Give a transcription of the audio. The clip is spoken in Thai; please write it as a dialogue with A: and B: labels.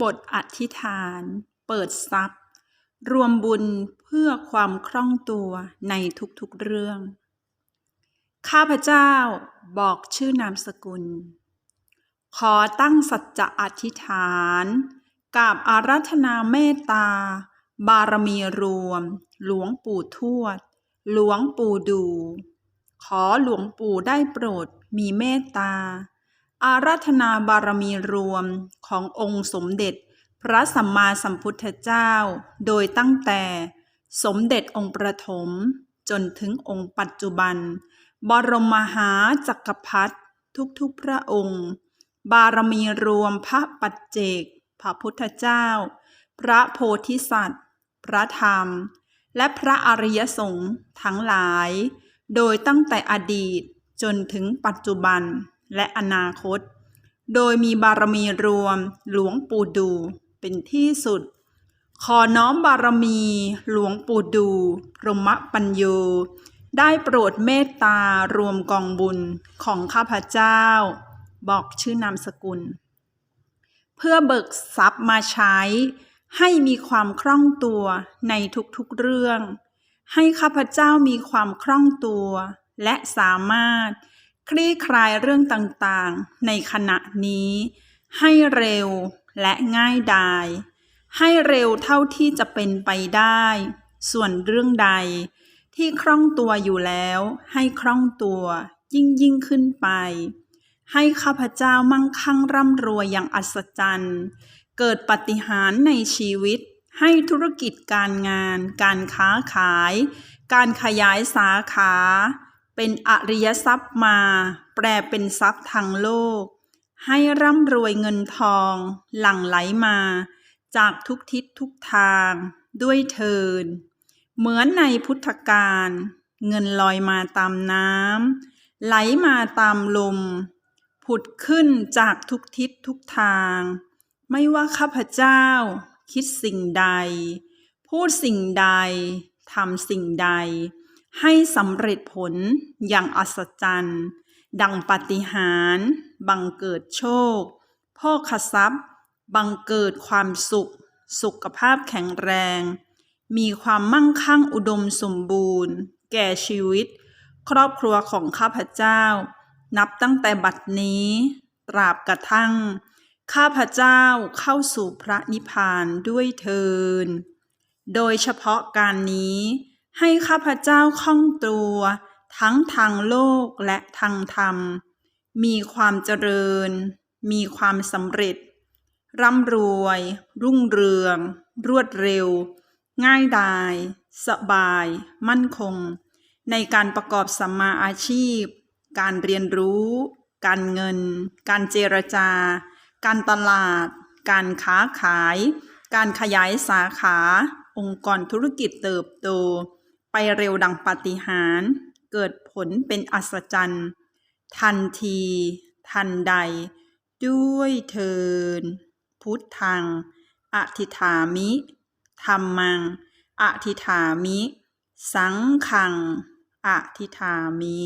A: บทอธิษฐาน เปิดทรัพย์ รวมบุญเพื่อความคล่องตัวในทุกๆเรื่อง ข้าพเจ้าบอกชื่อนามสกุล ขอตั้งสัจจะอธิษฐานกับอารัธนาเมตตา บารมีรวม หลวงปู่ทวด หลวงปู่ดู ขอหลวงปู่ได้โปรดมีเมตตา อารัธนาบารมีรวมขององค์สมเด็จ พระสัมมาสัมพุทธเจ้า โดยตั้งแต่สมเด็จองค์ประถม จนถึงองค์ปัจจุบัน บรมมหาจักรพรรดิทุกๆพระองค์ บารมีรวมพระปัจเจก พระพุทธเจ้า พระโพธิสัตว์ พระธรรม และพระอริยสงฆ์ทั้งหลาย โดยตั้งแต่อดีตจนถึงปัจจุบัน และอนาคต โดยมีบารมีรวมหลวงปู่ดูเป็นที่สุด ขอน้อมบารมีหลวงปู่ดู พรหมปัญโย ได้โปรดเมตตารวมกองบุญของข้าพเจ้า บอกชื่อนามสกุล เพื่อเบิกทรัพย์มาใช้ให้มีความคล่องตัวในทุกๆเรื่อง ให้ข้าพเจ้ามีความคล่องตัว และสามารถ คลี่คลายเรื่องต่างๆ ในขณะนี้ ให้เร็วและง่ายดาย ให้เร็วเท่าที่จะเป็นไปได้ ส่วนเรื่องใด ที่คล่องตัวอยู่แล้ว ให้คล่องตัวยิ่งยิ่งขึ้นไป ให้ข้าพเจ้ามั่งคั่งร่ำรวยอย่างอัศจรรย์ เกิดปาฏิหารย์ในชีวิต ให้ธุรกิจการงาน การค้าขาย การขยายสาขา เป็นอริยทรัพย์มา แปลเป็นทรัพย์ทางโลก ให้ร่ำรวยเงินทอง หลั่งไหลมา จากทุกทิศทุกทาง ด้วยเทิน เหมือนในพุทธกาลเงินลอยมาตามน้ำไหลมาตามลม ผุดขึ้นจากทุกทิศทุกทาง ไม่ว่าข้าพเจ้า คิดสิ่งใด พูดสิ่งใดทำสิ่งใด ให้สำเร็จผลอย่างอัศจรรย์ ดังปาฏิหาริย์บังเกิดโชค พ่อขทรัพย์ บังเกิดความสุข สุขภาพแข็งแรง มีความมั่งคั่งอุดมสมบูรณ์ แก่ชีวิต ครอบครัวของข้าพเจ้า นับตั้งแต่บัดนี้ ตราบกระทั่ง ข้าพเจ้าเข้าสู่พระนิพพานด้วยเทิน โดยเฉพาะการนี้ ให้ข้าพเจ้าคล่องตัว ทั้งทางโลกและทางธรรม มีความเจริญ มีความสำเร็จ ร่ำรวย รุ่งเรือง รวดเร็ว ง่ายดาย สบาย มั่นคง ในการประกอบสัมมาอาชีพ การเรียนรู้ การเงิน การเจรจา การตลาด การค้าขาย การขยายสาขา องค์กรธุรกิจเติบโต ไปเร็วดังปาฏิหาริย์เกิดผลเป็นอัศจรรย์ ทันที ทันใด ด้วยเทิน พุทธัง อธิฐามิธรรมัง อธิฐามิ สังขัง อธิฐามิ